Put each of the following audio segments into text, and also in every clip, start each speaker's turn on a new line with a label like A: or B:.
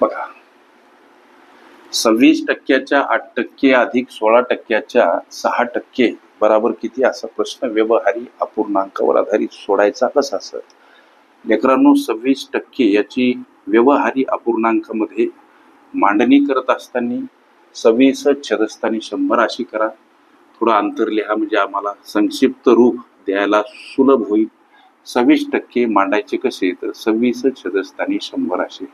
A: बघा. सव्वीस टक्क्याच्या आठ टक्के अधिक सोळा टक्क्याच्या सहा टक्के बराबर किती? असा प्रश्न व्यवहारी अपूर्णांकावर आधारित सोडायचा कसा असत लेकरांनो सव्वीस टक्के याची व्यवहारी अपूर्णांकामध्ये मांडणी करत असताना सव्वीस छदस्थानी शंभर अशी करा. थोडं अंतर लिहा म्हणजे आम्हाला संक्षिप्त रूप द्यायला सुलभ होईल. सव्वीस टक्के मांडायचे कसे? तर सव्वीस छदस्थानी शंभर असे.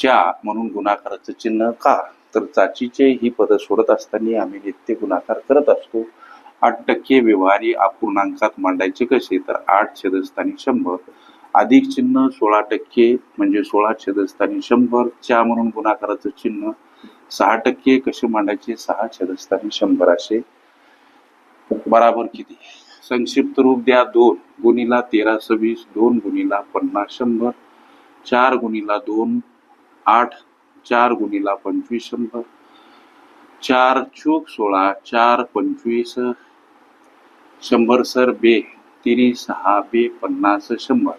A: च्या म्हणून गुणाकाराचं चिन्ह का? तर चाचीचे ही पद सोडत असताना आम्ही नित्य गुणाकार करत असतो. आठ टक्के व्यवहारी अपूर्णांकात मांडायचे कसे? तर आठ छेदस्थानी शंभर. अधिक चिन्ह सोळा टक्के म्हणजे सोळा छेदस्थानी शंभर च्या म्हणून गुणाकाराचं चिन्ह. सहा टक्के कसे मांडायचे? सहा छेदस्थानी शंभर असे. बराबर किती? संक्षिप्त रूप द्या. दोन गुणीला तेरा सव्वीस दोन गुणीला पन्नास शंभर. चार गुणीला दोन आठ चार गुणीला पंचवीस शंभर. चार चूक सोळा चार पंचवीस. शंभर सर बे तिरी सहा बे पन्नास शंभर.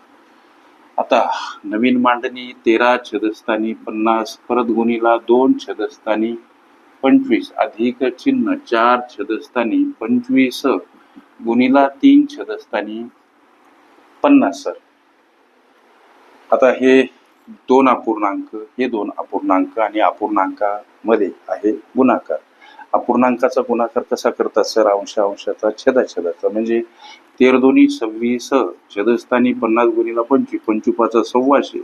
A: आता नवीन मांडणी तेरा छदस्थानी पन्नास परत गुणीला दोन छदस्थानी पंचवीस. अधिक चिन्ह चार छदस्थानी पंचवीस. गुणीला तीन छदस्थानी पन्नास. सर आता हे दोन अपूर्णांक हे दोन अपूर्णांक आणि अपूर्णांकामध्ये आहे गुणाकार. अपूर्णांकाचा गुणाकार कसा करतात सर अंशा अंशाचा छेदा छेदाचा म्हणजे तेर दोन्ही सव्वीस छदस्थानी पन्नास गुणीला पंचवीस पंचुपाचा सव्वाशे.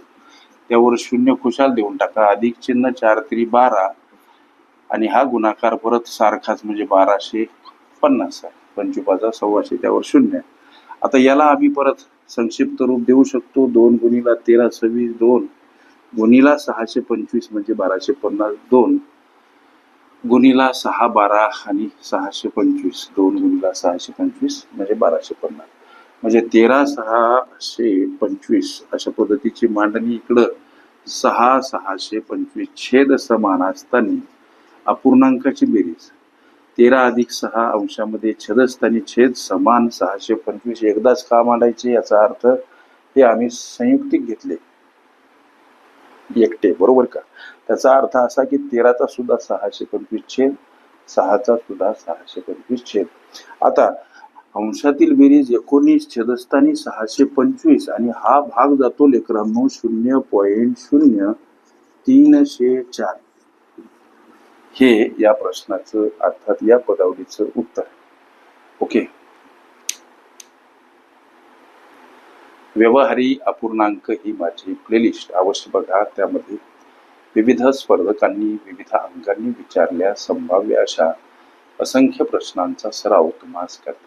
A: त्यावर शून्य खुशाल देऊन टाका. अधिक चिन्ह चार तरी बारा. आणि हा गुणाकार परत सारखाच म्हणजे बाराशे पन्नास आहे. पंचुपाचा सव्वाशे त्यावर शून्य. आता याला आम्ही परत संक्षिप्त रूप देऊ शकतो. दोन गुणीला तेरा सव्वीस दोन. गुणीला सहाशे पंचवीस म्हणजे बाराशे पन्नास दोन. गुणीला सहा बारा आणि सहाशे पंचवीस. दोन गुणीला सहाशे पंचवीस म्हणजे बाराशे पन्नास. म्हणजे तेरा सहाशे पंचवीस अशा पद्धतीची मांडणी इकडं. सहा सहाशे पंचवीस छेद समान असताना अपूर्णांकाची बेरीज. तेरा अधिक सहा अंशामध्ये छेदस्थानी छेद समान सहाशे पंचवीस एकदाच का मांडायचे याचा अर्थ हे आम्ही संयुक्तिक घेतले. एकटे बरोबर का? त्याचा अर्थ असा की तेराचा सुद्धा सहाशे पंचवीस छेद सहाचा सुद्धा सहाशे पंचवीस छेद. आता अंशातील बेरीज एकोणीस छेदस्थानी सहाशे पंचवीस आणि हा भाग जातो लेकरांनो शून्य पॉईंट शून्य तीनशे चार. हे या प्रश्नाचं अर्थात या पदावलीचं उत्तर ओके व्यवहारी अपूर्णांक ही माझी प्लेलिस्ट अवश्य बघा. त्यामध्ये विविध स्पर्धकांनी विविध अंकांनी विचारल्या संभाव्य अशा असंख्य प्रश्नांचा सराव तुम्हाला करते